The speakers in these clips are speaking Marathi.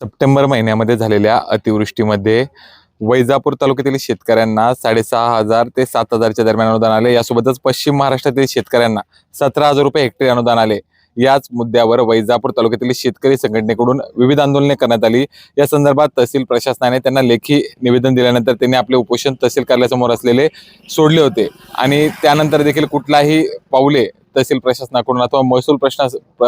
सप्टेंबर महिन्यामध्ये झालेल्या अतिवृष्टीमध्ये वैजापूर तालुक्यातील शेतकऱ्यांना साडेसहा हजार ते सात हजारच्या दरम्यान अनुदान आले. यासोबतच पश्चिम महाराष्ट्रातील शेतकऱ्यांना सतरा हजार रुपये हेक्टरी अनुदान आले. याच मुद्द्यावर वैजापूर तालुक्यातील शेतकरी संघटनेकडून विविध आंदोलने करण्यात आली. या संदर्भात तहसील प्रशासनाने त्यांना लेखी निवेदन दिल्यानंतर त्यांनी आपले उपोषण तहसील कार्यालयासमोर असलेले सोडले होते. आणि त्यानंतर देखील कुठलाही पाऊले तहसील प्रशासनाकडून अथवा महसूल प्रश्न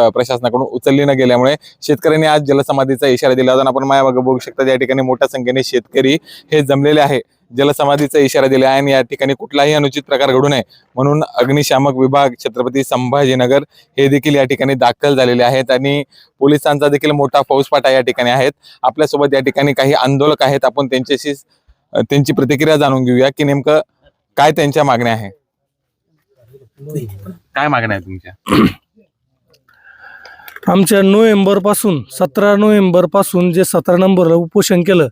प्रशासनाकडून उचलली न गेल्यामुळे शेतकऱ्यांनी आज जलसमाधीचा इशारा दिला होता. आपण माया बघू शकता या ठिकाणी मोठ्या संख्येने शेतकरी हे जमलेले आहे. जलसमाधीचा इशारा दिला आहे आणि या ठिकाणी कुठलाही अनुचित प्रकार घडू नये म्हणून अग्निशामक विभाग छत्रपती संभाजीनगर हे देखील या ठिकाणी दाखल झालेले आहेत आणि पोलिसांचा देखील मोठा फौजफाटा या ठिकाणी आहेत. आपल्यासोबत या ठिकाणी काही आंदोलक आहेत. आपण त्यांच्याशी त्यांची प्रतिक्रिया जाणून घेऊया की नेमकं काय त्यांच्या मागण्या आहे? काय मागण्या आहे तुमच्या? आमच्या नोव्हेंबरपासून सतरा नोव्हेंबरपासून जे सतरा नंबरला उपोषण केलं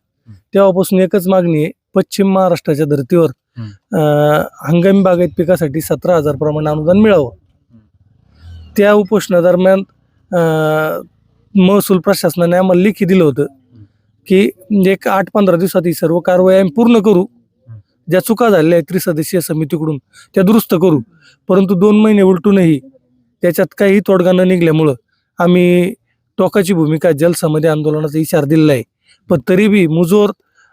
तेव्हापासून एकच मागणी आहे. पश्चिम महाराष्ट्राच्या धर्तीवर अं, हंगामी बागायत पिकासाठी सतरा हजार प्रमाणे अनुदान मिळावं. त्या उपोषणादरम्यान अं, महसूल प्रशासनाने आम्हाला लेखी दिलं होतं की एक आठ पंधरा दिवसात ही सर्व कारवाई आम्ही पूर्ण करू. ज्या चुका झालेल्या आहेत त्रिसदस्यीय समितीकडून त्या दुरुस्त करू. परंतु दोन महिने उलटूनही त्याच्यात काही तोडगा न निघल्यामुळं आम्ही टोकाची भूमिका जलसमाधी आंदोलनाचा इशारा दिलेला आहे. पण तरी बी मुजोर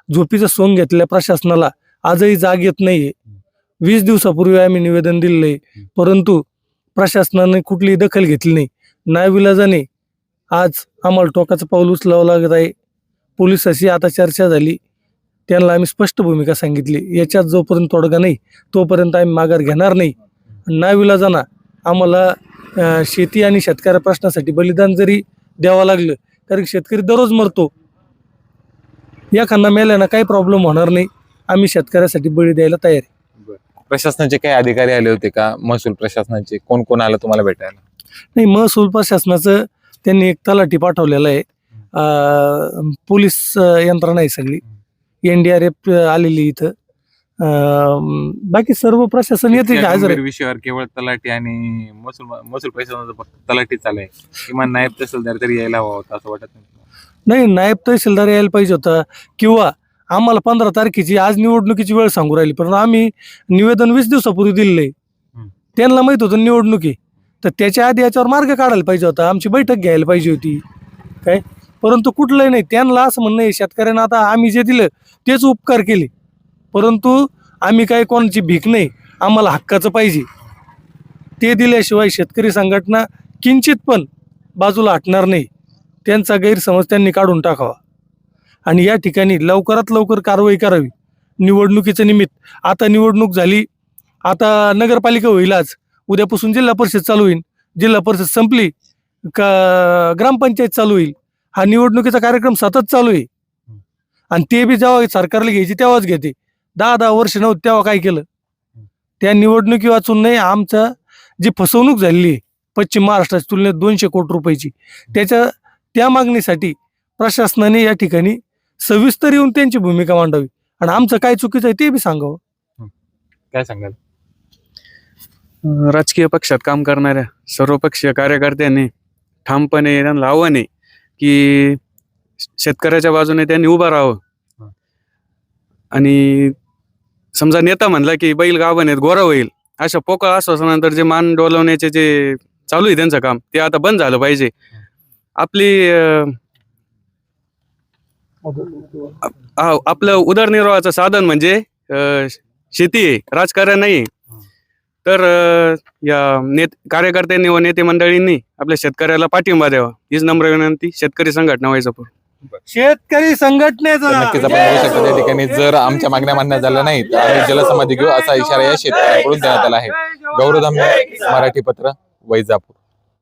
झोपीचं सोंग घेतलेल्या प्रशासनाला. आजही जाग येत नाहीये. वीस दिवसापूर्वी आम्ही निवेदन दिलेलं आहे परंतु प्रशासनाने कुठलीही दखल घेतली नाही. नाविलाजाने आज आम्हाला टोकाचं पाऊल उचलावं लागत आहे. पोलिसाशी आता चर्चा झाली. त्यांना आम्ही स्पष्ट भूमिका सांगितली. याच्यात जोपर्यंत तोडगा नाही तोपर्यंत आम्ही माघार घेणार नाही. नाविलाजाना आम्हाला शेती आणि शेतकऱ्या प्रश्नासाठी बलिदान जरी द्यावं लागलं तरी शेतकरी दररोज मरतो. एखादा मेल्यानं काही प्रॉब्लेम होणार नाही. आम्ही शेतकऱ्यासाठी बळी द्यायला तयार आहे. प्रशासनाचे काही अधिकारी आले होते का? महसूल प्रशासनाचे? कोण कोण आलं तुम्हाला भेटायला? नाही महसूल प्रशासनाचं त्यांनी एक तलाठी पाठवलेलं आहे. अं, पोलीस अं, यंत्रणा आहे सगळी. एन डी आर एफ आलेली इथं. अं, बाकी सर्व प्रशासन येते इतक्या हजर आहे. गंभीर विषयावर केवळ तलाठी आणि महसूल महसूल प्रशासनाचं फक्त तलाठी चालू आहे. किमान नायब तहसीलदार तरी यायला हवा होता असं वाटत नाही. नाही नायब तहसीलदार यायला पाहिजे होता किंवा आम्हाला पंधरा तारखेची आज निवडणुकीची वेळ सांगू राहिली पण आम्ही निवेदन वीस दिवसापूर्वी हम्म. त्यांना माहीत होतं निवडणुकी. तर त्याच्या आधी याच्यावर मार्ग काढायला पाहिजे होता. आमची बैठक घ्यायला पाहिजे होती. काय? परंतु कुठलंही नाही. त्यांना असं म्हणणं आहे शेतकऱ्यांना आता आम्ही जे दिलं तेच उपकार केले. परंतु आम्ही काही कोणाची भीक नाही आम्हाला हक्काचं पाहिजे. ते दिल्याशिवाय शेतकरी संघटना किंचित पण बाजूला हटणार नाही. त्यांचा गैरसमज त्यांनी काढून टाकावा. आणि या ठिकाणी लवकरात लवकर कारवाई करावी. निवडणुकीचं निमित्त. आता निवडणूक झाली. आता नगरपालिका होईल आज. उद्यापासून जिल्हा परिषद चालू होईल. जिल्हा परिषद संपली. का ग्रामपंचायत चालू होईल. हा निवडणुकीचा कार्यक्रम सतत चालू आहे. आणि ते बी जेव्हा सरकारला घ्यायची तेव्हाच घेते. दहा दहा वर्ष नव्हतं तेव्हा काय केलं? त्या निवडणुकी वाचून नाही आमचं जी फसवणूक झालेली आहे पश्चिम महाराष्ट्राच्या तुलनेत दोनशे कोटी रुपयाची त्याच्या त्या मागणीसाठी प्रशासनाने या ठिकाणी सविस्तर येऊन त्यांची भूमिका मांडावी. आणि आमचं काय चुकीचं आहे ते बी सांगावं. काय सांगाल? अं, राजकीय पक्षात काम करणाऱ्या सर्व पक्षीय कार्यकर्त्यांनी ठामपणे त्यांना आव्हान आहे की शेतकऱ्याच्या बाजूने त्यांनी उभं राहावं. आणि समजा नेता म्हणला की बैल गाभण आहेत गोरा होईल अशा पोकळ आश्वासनानंतर जे मान डोलवण्याचे जे चालू आहे त्यांचं काम ते आता बंद झालं पाहिजे. आपली आपलं उदरनिर्वाहाचं साधन म्हणजे शेती आहे राजकारण नाही तर या नेत कार्यकर्त्यांनी व नेते मंडळींनी आपल्या शेतकऱ्याला पाठिंबा द्यावा. हीच नम्र विनंती. शेतकरी संघटना व्हायचं शेतकरी तर संघटनेचा नक्कीच आपण बघू शकतो त्या ठिकाणी जर आमच्या मागण्या मान्य झाल्या नाही तर आम्ही जलसमाधी घेऊ असा इशारा या शेतकऱ्यांकडून देण्यात आला आहे. गौरव मराठी पत्र वैजापूर.